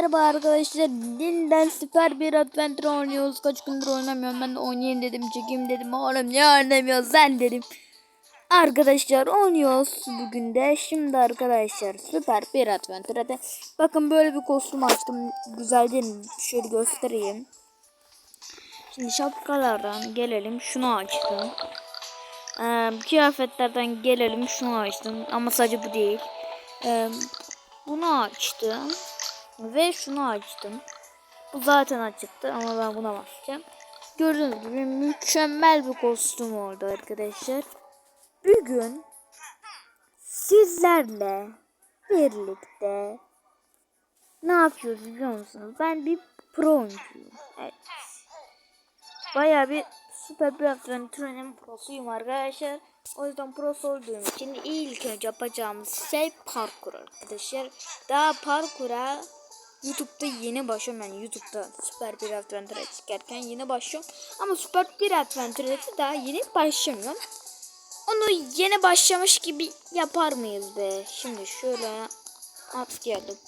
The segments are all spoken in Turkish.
Merhaba arkadaşlar. Yeniden süper bir adventure oynuyoruz. Kaç gündür oynamıyorum. Ben de oynayayım dedim. Çekeyim dedim. Oğlum niye oynamıyorsun sen dedim. Arkadaşlar oynuyoruz bugün de. Şimdi arkadaşlar süper bir adventure'de. Bakın böyle bir kostüm açtım. Güzel değil mi? Şöyle göstereyim. Şimdi şapkalardan gelelim. Şunu açtım. Ee, kıyafetlerden gelelim. Şunu açtım. Ama sadece bu değil. Ee, bunu açtım. Ve şunu açtım. Bu zaten açıktı ama ben buna basacağım. Gördüğünüz gibi mükemmel bir kostüm oldu arkadaşlar. Bugün sizlerle birlikte ne yapıyoruz biliyor musunuz? Ben bir pro oyuncuyum. Evet. Bayağı bir süper bir adventure'nin prosuyum arkadaşlar. O yüzden pros olduğum için ilk önce yapacağımız şey parkur arkadaşlar. Daha parkura YouTube'da yeni başlıyorum yani YouTube'da süper bir adventure çıkarken yeni başlıyorum. Ama süper bir adventure'de daha yeni başlamıyorum. Onu yeni başlamış gibi yapar mıyız be? Şimdi şöyle at geldim.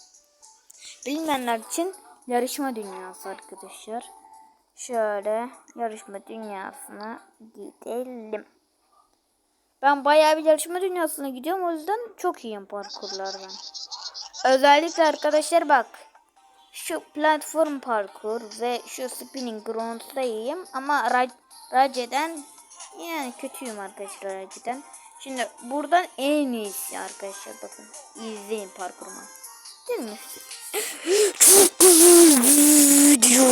Bilmeyenler için yarışma dünyası arkadaşlar. Şöyle yarışma dünyasına gidelim. Ben bayağı bir yarışma dünyasına gidiyorum o yüzden çok iyiyim parkurlardan. Özellikle arkadaşlar bak. Şu platform parkur ve şu spinning ground'da iyiyim ama Race'den yani kötüyüm arkadaşlar Race'den. Şimdi buradan en iyisi arkadaşlar bakın. izleyin parkurumu. Değil mi? Çok video.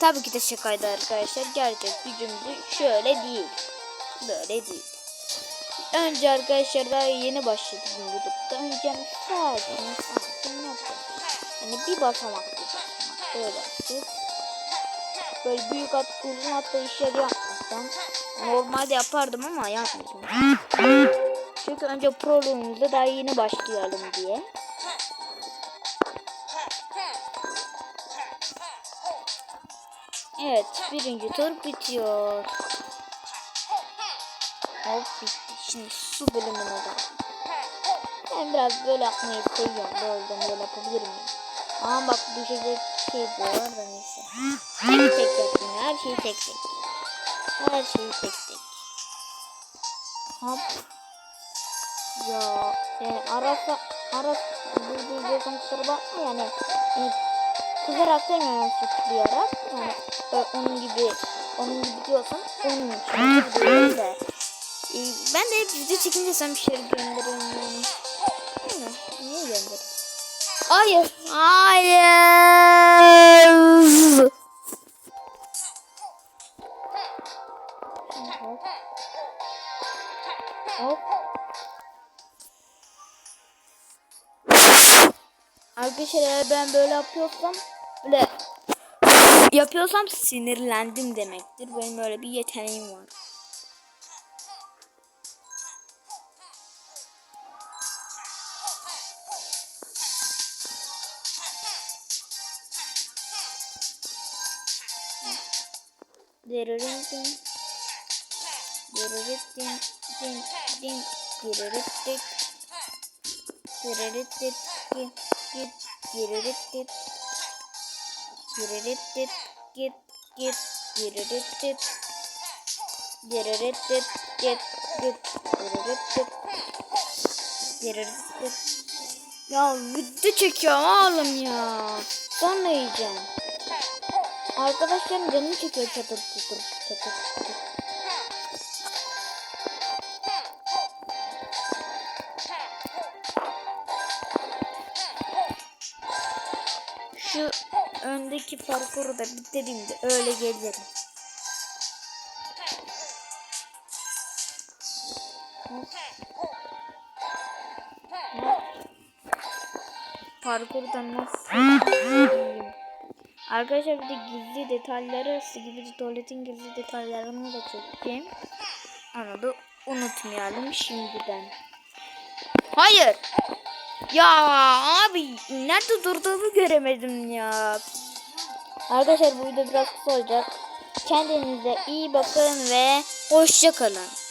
Tabii ki de şakaydı arkadaşlar. Gerçek gücümüzü şöyle değil. Böyle değil. Önce arkadaşlar daha yeni başladım YouTube'da. Önce sakin sakin yaptım. Yani bir basamak bir basamak. Böyle yaptık. Böyle büyük at, uzun atlayışlar yapmasam. Normalde yapardım ama yapmadım. Çünkü önce proluğumuzda daha yeni başlayalım diye. Evet birinci tur bitiyor. Hop bitti. Şimdi su bölümüne de. Ben biraz böyle yapmayı seviyorum. Böyle böyle yapabilir miyim? Ama bak düşecek şey bu arada neyse. Tek tek yapayım. Her şeyi tek tek. Her şeyi tek tek. Hop. Ya yani arasa arası bu diyorsan kusura bakma yani. yani kızarak demiyorum suçlayarak. Yani e, onun gibi onun gibi diyorsan onun için diyorum da. E, ben de hep video çekince sen bir şeyler gönderiyorum yani. Niye gönderiyorum? Hayır. Hayır. Hop. Arkadaşlar ben böyle yapıyorsam böyle yapıyorsam sinirlendim demektir. Benim böyle bir yeteneğim var. Dırırırın. Dırırırın. Din din. Dırırırın. Dırırırın. Git git. Dırırırın. Dırırırın. Git git. Dırırırın. Dırırırın. Git git. Dırırırın. Dırırırın. Ya video çekiyorum oğlum ya. Sonra yiyeceğim. Arkadaşlarım canını çekiyor çatır çatır çatır çatır. Şu öndeki parkuru da bitirdiğimde öyle gelirim. Parkurdan nasıl. Arkadaşlar bir de gizli detayları gibi tuvaletin gizli detaylarını da çektim. Onu da unutmayalım şimdiden. Hayır. Ya abi nerede durduğumu göremedim ya. Arkadaşlar bu video biraz kısa olacak. Kendinize iyi bakın ve hoşça kalın.